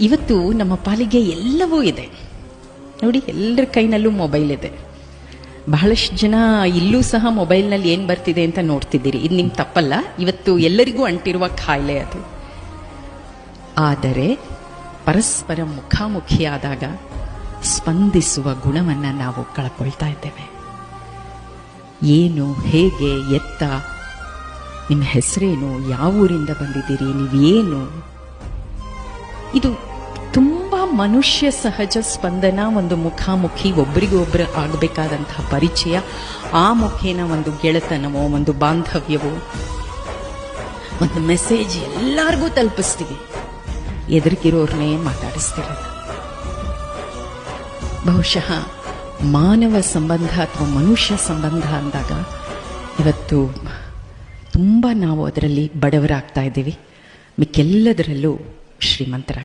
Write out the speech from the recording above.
ಇವತ್ತು ನಮ್ಮ ಪಾಲಿಗೆ ಎಲ್ಲವೂ ಇದೆ. ನೋಡಿ, ಎಲ್ಲರ ಕೈನಲ್ಲೂ ಮೊಬೈಲ್ ಇದೆ. ಬಹಳಷ್ಟು ಜನ ಇಲ್ಲೂ ಸಹ ಮೊಬೈಲ್ನಲ್ಲಿ ಏನು ಬರ್ತಿದೆ ಅಂತ ನೋಡ್ತಿದ್ದೀರಿ. ಇದು ನಿಮ್ಗೆ ತಪ್ಪಲ್ಲ. ಇವತ್ತು ಎಲ್ಲರಿಗೂ ಅಂಟಿರುವ ಖಾಯಿಲೆ ಅದು. ಆದರೆ, ಪರಸ್ಪರ ಮುಖಾಮುಖಿಯಾದಾಗ ಸ್ಪಂದಿಸುವ ಗುಣವನ್ನು ನಾವು ಕಳ್ಕೊಳ್ತಾ ಇದ್ದೇವೆ. ಏನು, ಹೇಗೆ, ಎತ್ತ, ನಿಮ್ಮ ಹೆಸರೇನು, ಯಾವ ಊರಿಂದ ಬಂದಿದ್ದೀರಿ, ನೀವೇನು ಇದು ತುಂಬ ಮನುಷ್ಯ ಸಹಜ ಸ್ಪಂದನ, ಒಂದು ಮುಖಾಮುಖಿ ಒಬ್ಬರಿಗೊಬ್ಬರು ಆಗಬೇಕಾದಂತಹ ಪರಿಚಯ. ಆ ಮುಖೇನ ಒಂದು ಗೆಳೆತನವೋ, ಒಂದು ಬಾಂಧವ್ಯವೋ, ಒಂದು ಮೆಸೇಜ್ ಎಲ್ಲರಿಗೂ ತಲುಪಿಸ್ತೀವಿ. ಎದುರಿಗಿರೋರ್ನೇ ಮಾತಾಡಿಸ್ತಿರೋದು. ಬಹುಶಃ ಮಾನವ ಸಂಬಂಧ ಅಥವಾ ಮನುಷ್ಯ ಸಂಬಂಧ ಅಂದಾಗ ಇವತ್ತು ತುಂಬ ನಾವು ಅದರಲ್ಲಿ ಬಡವರಾಗ್ತಾ ಇದ್ದೀವಿ. ಮಿಕ್ಕೆಲ್ಲದರಲ್ಲೂ ಶ್ರೀಮಂತರ